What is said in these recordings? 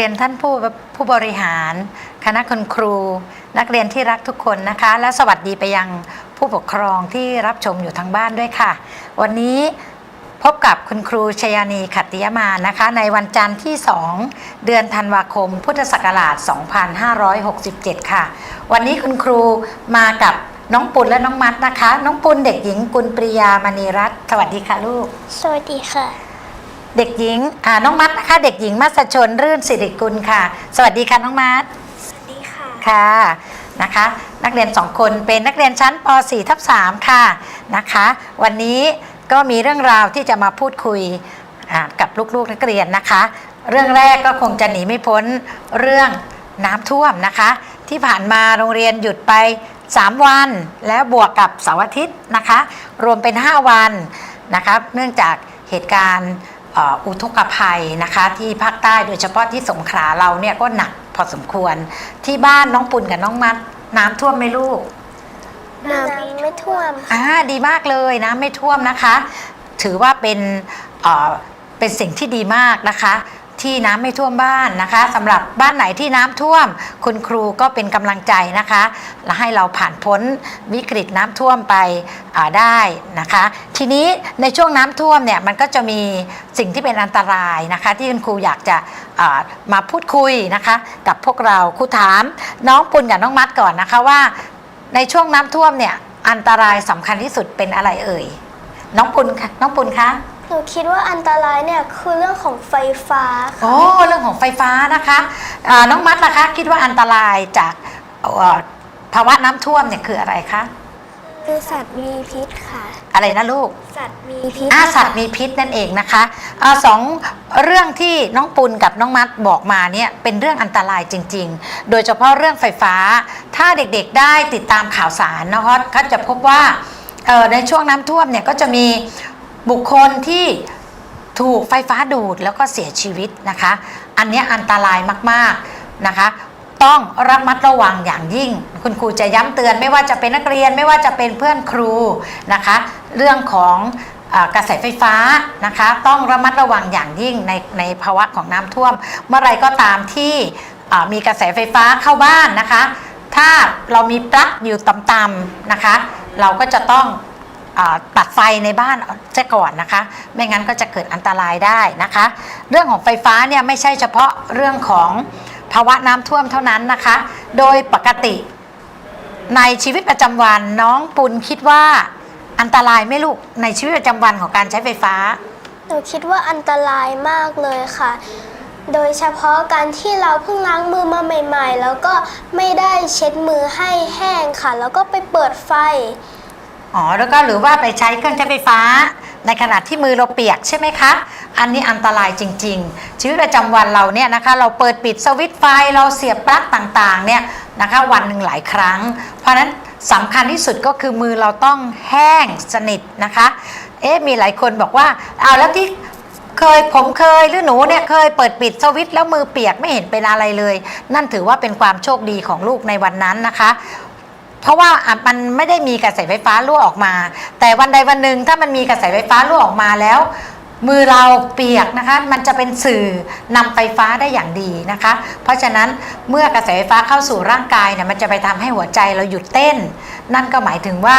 เรียนท่านผู้ผู้บริหาร คณะคุณครู นักเรียนที่รักทุกคนนะคะ และสวัสดีไปยังผู้ปกครองที่รับชมอยู่ทางบ้านด้วยค่ะ วันนี้พบกับคุณครูชยานีขัตติยมานะคะ ในวันจันทร์ที่ 2 เดือนธันวาคม พุทธศักราช 2567 ค่ะ วันนี้คุณครูมากับน้องปุณและน้องมัดนะคะ น้องปุณเด็กหญิงกุลปริยามณีรัตน์สวัสดีค่ะลูก สวัสดีค่ะ เด็กหญิงอ่าน้องมัดนะคะเด็กหญิงมัสชนรื่นสิริกุลค่ะ สวัสดีค่ะน้องมัดสวัสดีค่ะค่ะนะคะ นักเรียนสองคนเป็นนักเรียนชั้นป .4 ทับ3ค่ะนะคะ วันนี้ก็มีเรื่องราวที่จะมาพูดคุยอ่ากับลูกๆนักเรียนนะคะ เรื่องแรกก็คงจะหนีไม่พ้นเรื่องน้ำท่วมนะคะ ที่ผ่านมาโรงเรียนหยุดไป 3 วัน แล้วบวกกับเสาร์อาทิตย์นะคะ รวมเป็น 5 วันนะคะ เนื่องจากเหตุการณ์เอ่ออุทกภัยนะคะที่ภาคใต้โดยเฉพาะที่สงขลาเราเนี่ยก็หนักพอสมควร ที่บ้านน้องปุณกับน้องมัด น้ำท่วมไหมลูกน้ำไม่ท่วมอ่าดีมากเลยน้ำไม่ท่วมนะคะ ถือว่าเป็นเอ่อเป็นสิ่งที่ดีมากนะคะ ที่น้ำไม่ท่วมบ้านนะคะสำหรับบ้านไหนที่น้ำท่วม คุณครูก็เป็นกำลังใจนะคะ และให้เราผ่านพ้นวิกฤตน้ำท่วมไปอ่าได้นะคะ ทีนี้ในช่วงน้ำท่วมเนี่ยมันก็จะมีสิ่งที่เป็นอันตรายนะคะ ที่คุณครูอยากจะอ่ามาพูดคุยนะคะ กับพวกเราครูถามน้องปุณกับน้องมัดก่อนนะคะว่า ในช่วงน้ำท่วมเนี่ยอันตรายสำคัญที่สุดเป็นอะไรเอ่ยน้องปุณค่ะน้องปุณคะ หนูคิดว่าอันตรายเนี่ยคือเรื่องของไฟฟ้าโอ้เรื่องของไฟฟ้านะคะอ่าน้องมัดล่ะคะคิดว่าอันตรายจากเอ่อภาวะน้ำท่วมเนี่ยคืออะไรคะคือสัตว์มีพิษค่ะ อะไรนะลูก สัตว์มีพิษอาสัตว์มีพิษนั่นเองนะคะอาสองเรื่องที่น้องปุณกับน้องมัดบอกมาเนี่ยเป็นเรื่องอันตรายจริง ๆ โดยเฉพาะเรื่องไฟฟ้า ถ้าเด็กๆได้ติดตามข่าวสารนะคะก็จะพบว่าเอ่อในช่วงน้ำท่วมเนี่ยก็จะมี บุคคลที่ถูกไฟฟ้าดูดแล้วก็เสียชีวิตนะคะ อันนี้อันตรายมากๆนะคะ ต้องระมัดระวังอย่างยิ่ง คุณครูจะย้ำเตือนไม่ว่าจะเป็นนักเรียนไม่ว่าจะเป็นเพื่อนครูนะคะ เรื่องของอกระแสไฟฟ้านะคะ ต้องระมัดระวังอย่างยิ่งในในภาวะของน้ำท่วม เมื่อไรก็ตามที่มีกระแสไฟฟ้าเข้าบ้านนะคะ ถ้าเรามีปลั๊กอยู่ต่ำๆนะคะ เราก็จะต้อง ตัดไฟในบ้านซะก่อนนะคะ ไม่งั้นก็จะเกิดอันตรายได้นะคะ เรื่องของไฟฟ้าเนี่ยไม่ใช่เฉพาะเรื่องของภาวะน้ำท่วมเท่านั้นนะคะ โดยปกติในชีวิตประจำวันน้องปุณคิดว่าอันตรายไหม่ลูกในชีวิตประจำวันของการใช้ไฟฟ้า หนูคิดว่าอันตรายมากเลยค่ะ โดยเฉพาะการที่เราเพิ่งล้างมือมาใหม่ ๆ แล้วก็ไม่ได้เช็ดมือให้แห้งค่ะ แล้วก็ไปเปิดไฟ อ๋อแล้วก็หรือว่าไปใช้เครื่องใช้ไฟฟ้า ในขณะที่มือเราเปียกใช่ไหมคะ อันนี้อันตรายจริง ๆ ชีวิตประจำวันเราเนี่ยนะคะเราเปิดปิดสวิตไฟเราเสียบปลั๊กต่างๆเนี่ยนะคะวันหนึ่งหลายครั้ง เพราะฉะนั้นสำคัญที่สุดก็คือมือเราต้องแห้งสนิทนะคะเอ๊ะมีหลายคนบอกว่าเอาแล้วที่เคยผมเคยหรือหนูเนี่ยเคยเปิดปิดสวิตช์แล้วมือเปียกไม่เห็นเป็นอะไรเลย นั่นถือว่าเป็นความโชคดีของลูกในวันนั้นนะคะ เพราะว่าอะมันไม่ได้มีกระแสไฟฟ้ารั่วออกมา แต่วันใดวันหนึ่งถ้ามันมีกระแสไฟฟ้ารั่วออกมาแล้ว มือเราเปียกนะคะ มันจะเป็นสื่อนำไฟฟ้าได้อย่างดีนะคะ เพราะฉะนั้นเมื่อกระแสไฟฟ้าเข้าสู่ร่างกายเนี่ยมันจะไปทำให้หัวใจเราหยุดเต้น นั่นก็หมายถึงว่า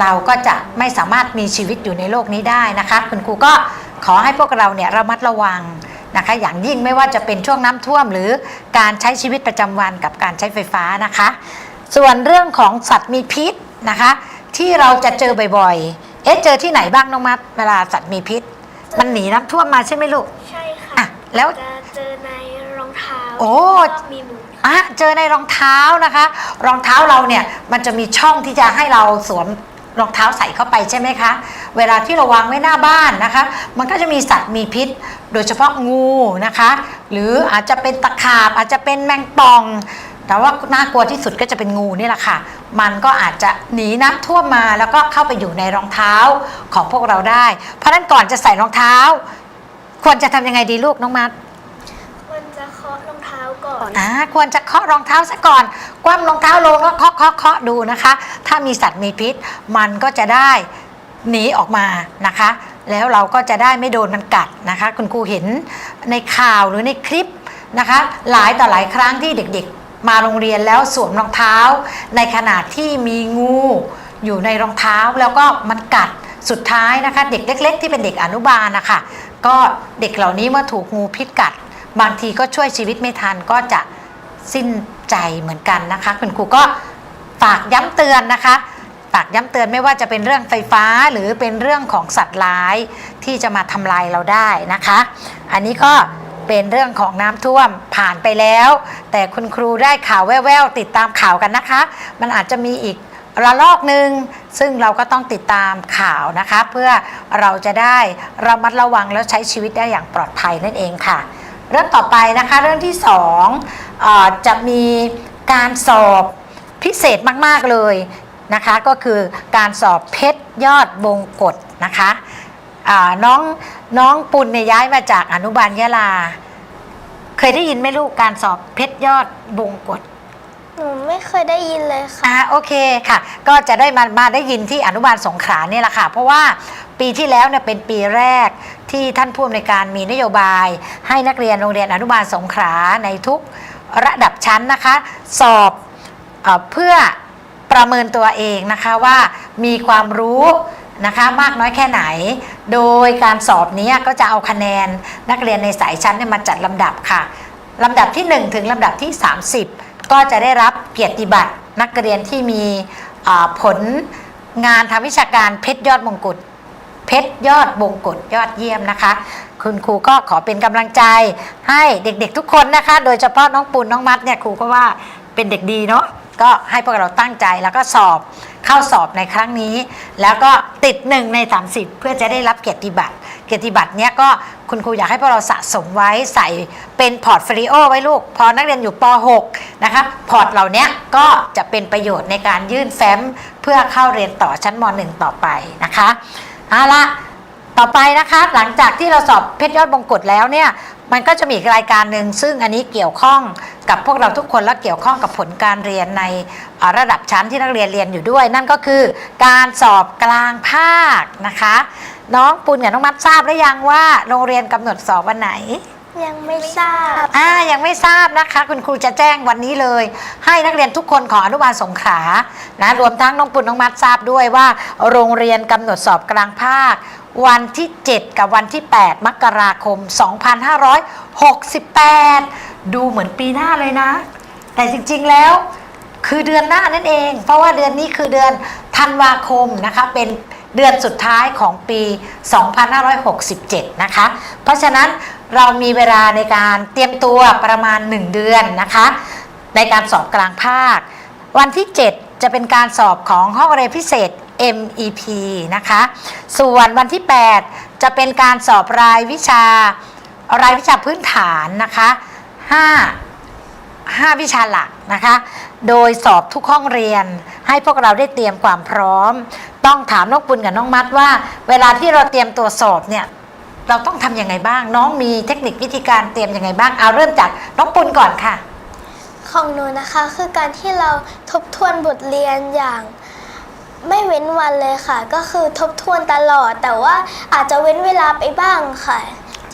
เราก็จะไม่สามารถมีชีวิตอยู่ในโลกนี้ได้นะคะ คุณครูก็ขอให้พวกเราเนี่ยระมัดระวังนะคะ อย่างยิ่งไม่ว่าจะเป็นช่วงน้ำท่วมหรือการใช้ชีวิตประจำวันกับการใช้ไฟฟ้านะคะ ส่วนเรื่องของสัตว์มีพิษนะคะ ที่เราจะเจอบ่อยๆ เอ๊ะเจอที่ไหนบ้างน้องมัดเวลาสัตว์มีพิษ มันหนีน้ำท่วมมาใช่ไหมลูก ใช่ค่ะอะแล้ว จะเจอในรองเท้าโอ้มีหมู อะเจอในรองเท้านะคะ รองเท้าเราเนี่ยมันจะมีช่องที่จะให้เราสวมรองเท้าใส่เข้าไปใช่ไหมคะ เวลาที่เราวางไว้หน้าบ้านนะคะ มันก็จะมีสัตว์มีพิษ โดยเฉพาะงูนะคะ หรืออาจจะเป็นตะขาบอาจจะเป็นแมงป่อง แต่ว่าน่ากลัวที่สุดก็จะเป็นงูนี่แหละค่ะ มันก็อาจจะหนีน้ำท่วมมาแล้วก็เข้าไปอยู่ในรองเท้าของพวกเราได้ เพราะฉะนั้นก่อนจะใส่รองเท้า ควรจะทำยังไงดีลูกน้องมัดควรจะเคาะรองเท้าก่อนอ่าควรจะเคาะรองเท้าซะก่อน คว่ำรองเท้าลงแล้วเคาะเคาะเคาะดูนะคะ ถ้ามีสัตว์มีพิษ มันก็จะได้หนีออกมานะคะ แล้วเราก็จะได้ไม่โดนมันกัดนะคะ คุณครูเห็นในข่าวหรือในคลิปนะคะ หลายต่อหลายครั้งที่เด็กๆ มาโรงเรียนแล้วสวมรองเท้า ในขณะที่มีงูอยู่ในรองเท้าแล้วก็มันกัดสุดท้ายนะคะเด็กเล็ก ๆ ที่เป็นเด็กอนุบาลนะคะก็เด็กเหล่านี้เมื่อถูกงูพิษกัด บางทีก็ช่วยชีวิตไม่ทันก็จะสิ้นใจเหมือนกันนะคะ คุณครูก็ฝากย้ำเตือนนะคะฝากย้ำเตือนไม่ว่าจะเป็นเรื่องไฟฟ้าหรือเป็นเรื่องของสัตว์ร้ายที่จะมาทำลายเราได้นะคะ อันนี้ก็ เป็นเรื่องของน้ำท่วมผ่านไปแล้ว แต่คุณครูได้ข่าวแว่วๆติดตามข่าวกันนะคะ มันอาจจะมีอีกระลอกหนึ่งซึ่งเราก็ต้องติดตามข่าวนะคะ เพื่อเราจะได้ระมัดระวังแล้วใช้ชีวิตได้อย่างปลอดภัยนั่นเองค่ะ เรื่องต่อไปนะคะเรื่องที่สองอจะมีการสอบพิเศษมาก ๆ เลยนะคะ ก็คือการสอบเพชรยอดบงกฎนะคะ อ่าน้องน้องปุณเนี่ยย้ายมาจากอนุบาลยะลา เคยได้ยินไหมลูกการสอบเพชรยอดบงกฎหนูไม่เคยได้ยินเลยค่ะ อ่าโอเคค่ะ ก็จะได้มามาได้ยินที่อนุบาลสงขลาเนี่ยแหละค่ะ เพราะว่าปีที่แล้วเนี่ยเป็นปีแรกที่ท่านผู้อำนวยการมีนโยบาย ให้นักเรียนโรงเรียนอนุบาลสงขลาในทุกระดับชั้นนะคะ สอบเออเพื่อประเมินตัวเองนะคะว่ามีความรู้ นะคะมากน้อยแค่ไหน โดยการสอบนี้ก็จะเอาคะแนนนักเรียนในสายชั้นมาจัดลำดับค่ะลำดับที่ 1 ถึงลำดับที่ 30 ก็จะได้รับเกียรติบัตรนักเรียนที่มีผลงานทางวิชาการเพชรยอดมงกุฎเพชรยอดมงกุฎยอดเยี่ยมนะคะ คุณครูก็ขอเป็นกำลังใจให้เด็กๆทุกคนนะคะ โดยเฉพาะน้องปูนน้องมัดเนี่ยครูก็ว่าเป็นเด็กดีเนาะก็ให้พวกเราตั้งใจแล้วก็สอบ เข้าสอบในครั้งนี้ แล้วก็ติดหนึ่งใน 30 เพื่อจะได้รับเกียรติบัตร เกียรติบัตรเนี้ยก็คุณครูอยากให้พวกเราสะสมไว้ใส่เป็นพอร์ตโฟลิโอไว้ลูก พอนักเรียนอยู่ป .6 นะคะพอร์ตเหล่านี้ก็จะเป็นประโยชน์ในการยื่นแฟ้มเพื่อเข้าเรียนต่อชั้นม .1 ต่อไปนะคะเอาละ ต่อไปนะคะหลังจากที่เราสอบเพชรยอดบงกฎแล้วเนี่ยมันก็จะมีอีกรายการหนึ่งซึ่งอันนี้เกี่ยวข้องกับพวกเราทุกคนและเกี่ยวข้องกับผลการเรียนในเอ่อระดับชั้นที่นักเรียนเรียนอยู่ด้วย นั่นก็คือการสอบกลางภาคนะคะ น้องปุณกับน้องมัดทราบหรือยังว่าโรงเรียนกำหนดสอบวันไหนยังไม่ทราบ อ่า ยังไม่ทราบนะคะ คุณครูจะแจ้งวันนี้เลย ให้นักเรียนทุกคนของอนุบาลสงขลา นะ รวมทั้งน้องปุณน้องมัดทราบด้วยว่า โรงเรียนกำหนดสอบกลางภาค วันที่ 7 กับวันที่ 8 มกราคม 2568 ดูเหมือนปีหน้าเลยนะ แต่จริงๆแล้วคือเดือนหน้านั่นเอง เพราะว่าเดือนนี้คือเดือนธันวาคมนะคะ เป็นเดือนสุดท้ายของปี 2567 นะคะ เพราะฉะนั้นเรามีเวลาในการเตรียมตัวประมาณ 1 เดือนนะคะ ในการสอบกลางภาค วันที่ 7 จะเป็นการสอบของห้องเรียนพิเศษ MEP นะคะ ส่วนวันที่ 8 จะเป็นการสอบรายวิชารายวิชาพื้นฐานนะคะ5 5 วิชาหลักนะคะ โดยสอบทุกห้องเรียน ให้พวกเราได้เตรียมความพร้อม ต้องถามน้องปุณกับน้องมัดว่า เวลาที่เราเตรียมตัวสอบเนี่ย เราต้องทำยังไงบ้าง น้องมีเทคนิควิธีการเตรียมยังไงบ้าง เอาเริ่มจากน้องปุณก่อนค่ะ ของหนูนะคะคือการที่เราทบทวนบทเรียนอย่าง ไม่เว้นวันเลยค่ะ ก็คือทบทวนตลอด แต่ว่าอาจจะเว้นเวลาไปบ้างค่ะ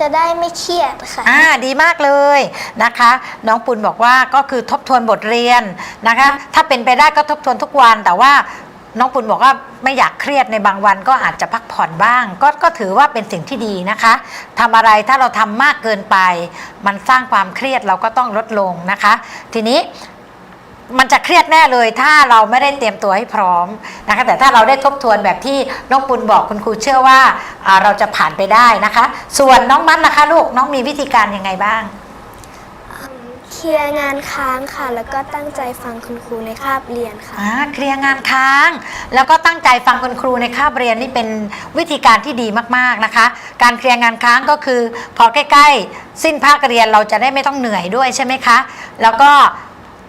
จะได้ไม่เครียดค่ะ อ่าดีมากเลยนะคะ น้องปุณบอกว่าก็คือทบทวนบทเรียนนะคะ ถ้าเป็นไปได้ก็ทบทวนทุกวัน แต่ว่าน้องปุณบอกว่าไม่อยากเครียดในบางวันก็อาจจะพักผ่อนบ้าง ก็ก็ถือว่าเป็นสิ่งที่ดีนะคะทำอะไรถ้าเราทำมากเกินไป มันสร้างความเครียดเราก็ต้องลดลงนะคะ ทีนี้ มันจะเครียดแน่เลยถ้าเราไม่ได้เตรียมตัวให้พร้อมนะคะแต่ถ้าเราได้ทบทวนแบบที่น้องปุณบอกคุณครูเชื่อว่าอ่าเราจะผ่านไปได้นะคะ ส่วนน้องมัดนะคะลูกน้องมีวิธีการยังไงบ้าง เคลียร์งานค้างค่ะ แล้วก็ตั้งใจฟังคุณครูในคาบเรียนค่ะอ่าเคลียร์งานค้าง แล้วก็ตั้งใจฟังคุณครูในคาบเรียนนี่เป็นวิธีการที่ดีมากๆนะคะ การเคลียร์งานค้างก็คือ พอใกล้ ๆ สิ้นภาคเรียนเราจะได้ไม่ต้องเหนื่อยด้วยใช่ไหมคะ แล้วก็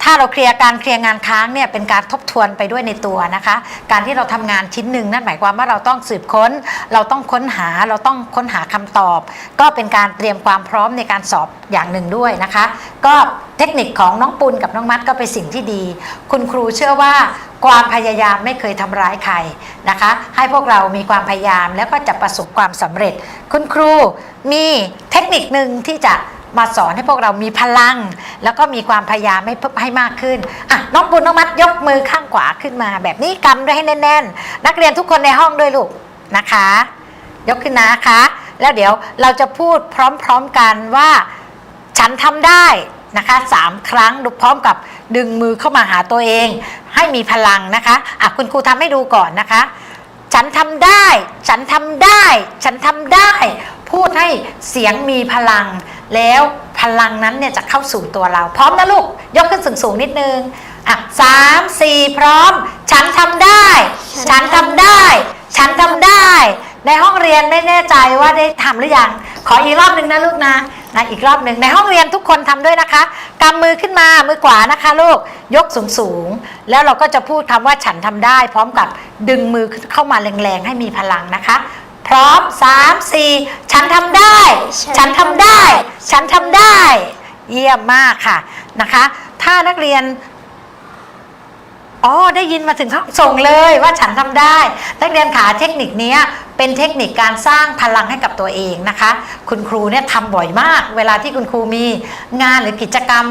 ถ้าเราเคลียร์การเคลียร์งานค้างเนี่ยเป็นการทบทวนไปด้วยในตัวนะคะ การที่เราทำงานชิ้นหนึ่งนั่นหมายความว่าเราต้องสืบค้น เราต้องค้นหาเราต้องค้นหาคำตอบ ก็เป็นการเตรียมความพร้อมในการสอบอย่างหนึ่งด้วยนะคะ ก็เทคนิคของน้องปุณกับน้องมัดก็เป็นสิ่งที่ดี คุณครูเชื่อว่าความพยายามไม่เคยทำร้ายใครนะคะ ให้พวกเรามีความพยายามแล้วก็จะประสบความสำเร็จ คุณครูมีเทคนิคหนึ่งที่จะ มาสอนให้พวกเรามีพลัง แล้วก็มีความพยายามให้มให้มากขึ้นอะน้องปุณน้องมัดยกมือข้างขวาขึ้นมา แบบนี้กำด้วยให้แน่น ๆ นักเรียนทุกคนในห้องด้วยลูกนะคะ ยกขึ้นนะคะ แล้วเดี๋ยวเราจะพูดพร้อมๆกันว่าฉันทำได้นะคะสามครั้งดูพร้อมกับดึงมือเข้ามาหาตัวเอง ให้มีพลังนะคะอะคุณครูทำให้ดูก่อนนะคะ ฉันทำได้ ฉันทำได้ ฉันทำได้ พูดให้เสียงมีพลัง แล้วพลังนั้นเนี่ยจะเข้าสู่ตัวเรา พร้อมนะลูก ยกขึ้นสูงสูงนิดนึง อะสามสี่พร้อม ฉันทำได้ ฉันทำได้ ฉันทำได้ ในห้องเรียนไม่แน่ใจว่าได้ทำหรือยัง ขออีกรอบหนึ่งนะลูกนะนะอีกรอบหนึ่งในห้องเรียนทุกคนทำด้วยนะคะกำมือขึ้นมามือขวานะคะลูกยกสูงสูงแล้วเราก็จะพูดคำว่าฉันทำได้ พร้อมกับดึงมือเข้ามาแรงๆให้มีพลังนะคะ พร้อมสามสี่ฉันทำได้ ฉันทำได้ ฉันทำได้ เยี่ยมมากค่ะนะคะ ถ้านักเรียนอ๋อได้ยินมาถึงห้องส่งเลยว่าฉันทำได้ นักเรียนขาเทคนิคเนี้ย เป็นเทคนิคการสร้างพลังให้กับตัวเองนะคะ คุณครูเนี่ยทำบ่อยมาก เวลาที่คุณครูมีงานหรือกิจกรรม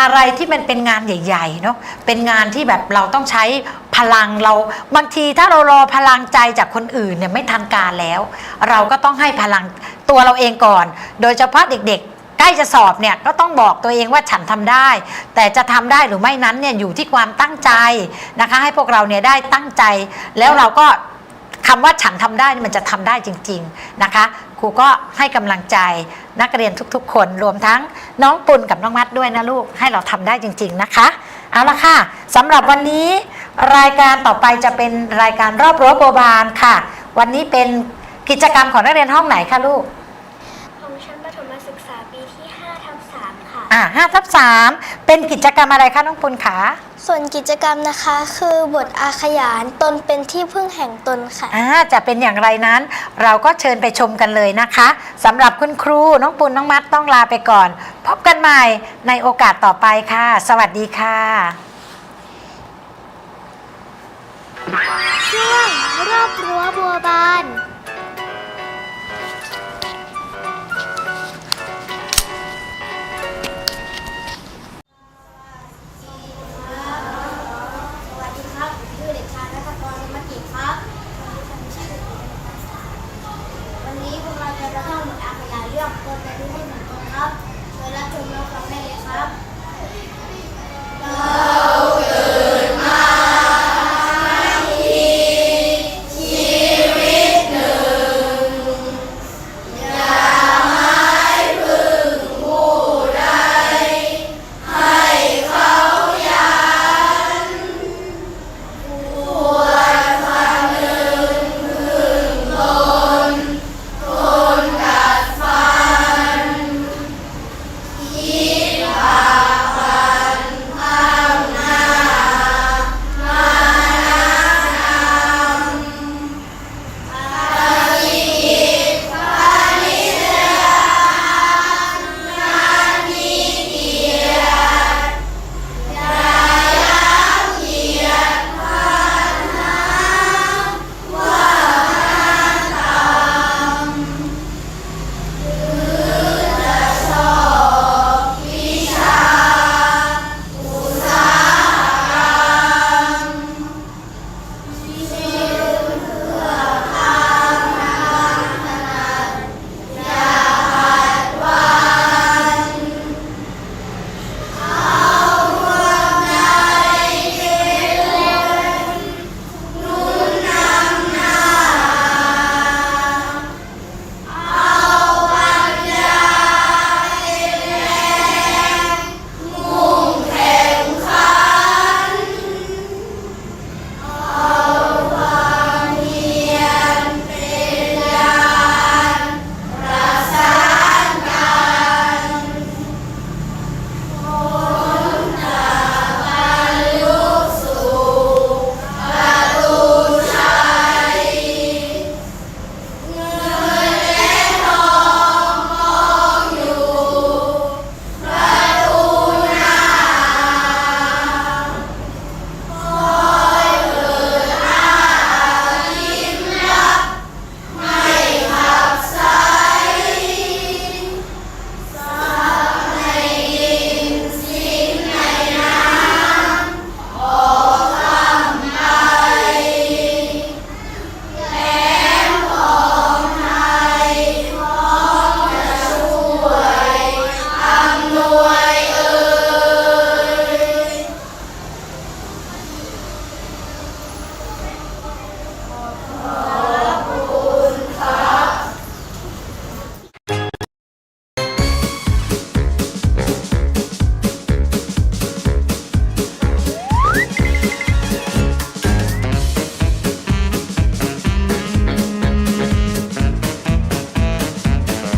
อะไรที่มันเป็นงานใหญ่ๆเนาะเป็นงานที่แบบเราต้องใช้พลังเราบางทีถ้าเรารอพลังใจจากคนอื่นเนี่ยไม่ทันการแล้ว เราก็ต้องให้พลังตัวเราเองก่อน โดยเฉพาะเด็กๆ ใกล้จะสอบเนี่ยก็ต้องบอกตัวเองว่าฉันทำได้ แต่จะทำได้หรือไม่นั้นเนี่ยอยู่ที่ความตั้งใจนะคะ ให้พวกเราเนี่ยได้ตั้งใจแล้วเราก็ คำว่าฉันทำได้นี่มันจะทำได้จริง ๆนะคะ ครูก็ให้กำลังใจนักเรียนทุกๆ คนรวมทั้งน้องปุณกับน้องมัดด้วยนะลูกให้เราทำได้จริง ๆนะคะ เอาละค่ะสำหรับวันนี้รายการต่อไปจะเป็นรายการรอบรั้วโบบานค่ะ วันนี้เป็นกิจกรรมของนักเรียนห้องไหนคะลูกของชั้นประถมศึกษาปีที่5ทับ3ค่ะอ่าห้าทับสามเป็นกิจกรรมอะไรคะน้องปุณขา ส่วนกิจกรรมนะคะคือบทอาขยานตนเป็นที่พึ่งแห่งตนค่ะ อ่าจะเป็นอย่างไรนั้น เราก็เชิญไปชมกันเลยนะคะสำหรับคุณครูน้องปุณน้องมัดต้องลาไปก่อน พบกันใหม่ในโอกาสต่อไปค่ะ สวัสดีค่ะ ช่วงรอบรั้วบัวบาน